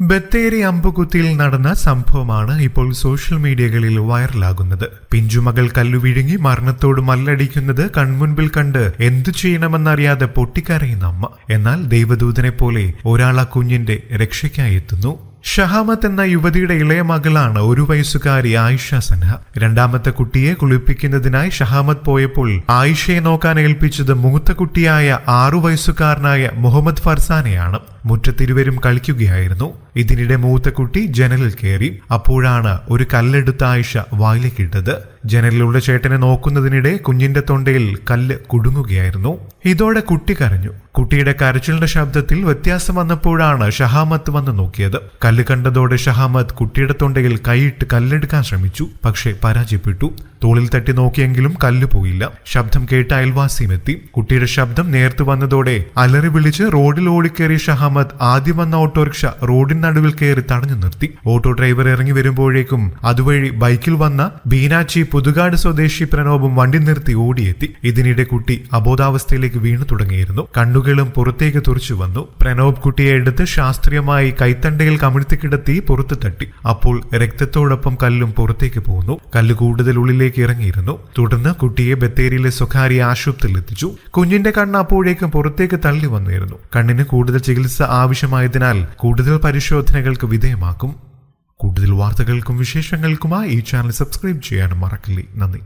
ബത്തേരി അമ്പുകുത്തിയിൽ നടന്ന സംഭവമാണ് ഇപ്പോൾ സോഷ്യൽ മീഡിയകളിൽ വൈറലാകുന്നത്. പിഞ്ചുമകൾ കല്ലുവിഴുങ്ങി മരണത്തോട് മല്ലടിക്കുന്നത് കൺമുൻപിൽ കണ്ട് എന്തു ചെയ്യണമെന്നറിയാതെ പൊട്ടിക്കരയുന്ന അമ്മ. എന്നാൽ ദൈവദൂതനെ പോലെ ഒരാൾ ആ കുഞ്ഞിന്റെ രക്ഷയ്ക്കായി എത്തുന്നു. ഷഹാമത്ത് എന്ന യുവതിയുടെ ഇളയ മകളാണ് ഒരു വയസ്സുകാരി ആയിഷ സൻഹ. രണ്ടാമത്തെ കുട്ടിയെ കുളിപ്പിക്കുന്നതിനായി ഷഹാമത്ത് പോയപ്പോൾ ആയിഷയെ നോക്കാൻ ഏൽപ്പിച്ചത് മൂത്ത കുട്ടിയായ ആറു വയസ്സുകാരനായ മുഹമ്മദ് ഫർസാനെയാണ്. മുറ്റത്തിരുവരും കളിക്കുകയായിരുന്നു. ഇതിനിടെ മൂത്ത കുട്ടി ജനലിൽ കയറി. അപ്പോഴാണ് ഒരു കല്ലെടുത്ത ആയിഷ വായിലേക്കിട്ടത്. ജനലിലൂടെ ചേട്ടനെ നോക്കുന്നതിനിടെ കുഞ്ഞിന്റെ തൊണ്ടയിൽ കല്ല് കുടുങ്ങുകയായിരുന്നു. ഇതോടെ കുട്ടി കരഞ്ഞു. കുട്ടിയുടെ കരച്ചിലിന്റെ ശബ്ദത്തിൽ വ്യത്യാസം വന്നപ്പോഴാണ് ഷഹാമത്ത് വന്ന് നോക്കിയത്. കല്ല് കണ്ടതോടെ ഷഹാമത്ത് കുട്ടിയുടെ തൊണ്ടയിൽ കൈയിട്ട് കല്ലെടുക്കാൻ ശ്രമിച്ചു. പക്ഷേ പരാജയപ്പെട്ടു. തോളിൽ തട്ടി നോക്കിയെങ്കിലും കല്ല് പോയില്ല. ശബ്ദം കേട്ട അയൽവാസിയും എത്തി. കുട്ടിയുടെ ശബ്ദം നേർത്തു വന്നതോടെ അലറി വിളിച്ച് റോഡിൽ ഓടിക്കേറിയ ഷഹാമത്ത് ആദ്യം വന്ന ഓട്ടോറിക്ഷ റോഡിൻ നടുവിൽ കയറി തടഞ്ഞു നിർത്തി. ഓട്ടോ ഡ്രൈവർ ഇറങ്ങി വരുമ്പോഴേക്കും അതുവഴി ബൈക്കിൽ വന്ന ബീനാച്ചി പുതുകാട് സ്വദേശി പ്രണോബും വണ്ടി നിർത്തി ഓടിയെത്തി. ഇതിനിടെ കുട്ടി അബോധാവസ്ഥയിലേക്ക് വീണു തുടങ്ങിയിരുന്നു. കണ്ണുകളും പുറത്തേക്ക് തുറച്ചു വന്നു. പ്രണോബ് കുട്ടിയെ എടുത്ത് ശാസ്ത്രീയമായി കൈത്തണ്ടയിൽ കമിഴ്ത്തി കിടത്തി പുറത്തു തട്ടി. അപ്പോൾ രക്തത്തോടൊപ്പം കല്ലും പുറത്തേക്ക് പോകുന്നു കല്ല് കൂടുതൽ ഉള്ളിലേക്ക് ഇറങ്ങിയിരുന്നു. തുടർന്ന് കുട്ടിയെ ബത്തേരിയിലെ സ്വകാര്യ ആശുപത്രിയിൽ എത്തിച്ചു. കുഞ്ഞിന്റെ കണ്ണ് അപ്പോഴേക്കും പുറത്തേക്ക് തള്ളി വന്നിരുന്നു. കണ്ണിന് കൂടുതൽ ചികിത്സ ആവശ്യമായതിനാൽ കൂടുതൽ പരിശോധനകൾക്ക് വിധേയമാക്കും. കൂടുതൽ വാർത്തകൾക്കും വിശേഷങ്ങൾക്കുമായി ഈ ചാനൽ സബ്സ്ക്രൈബ് ചെയ്യാനും മറക്കില്ലേ. നന്ദി.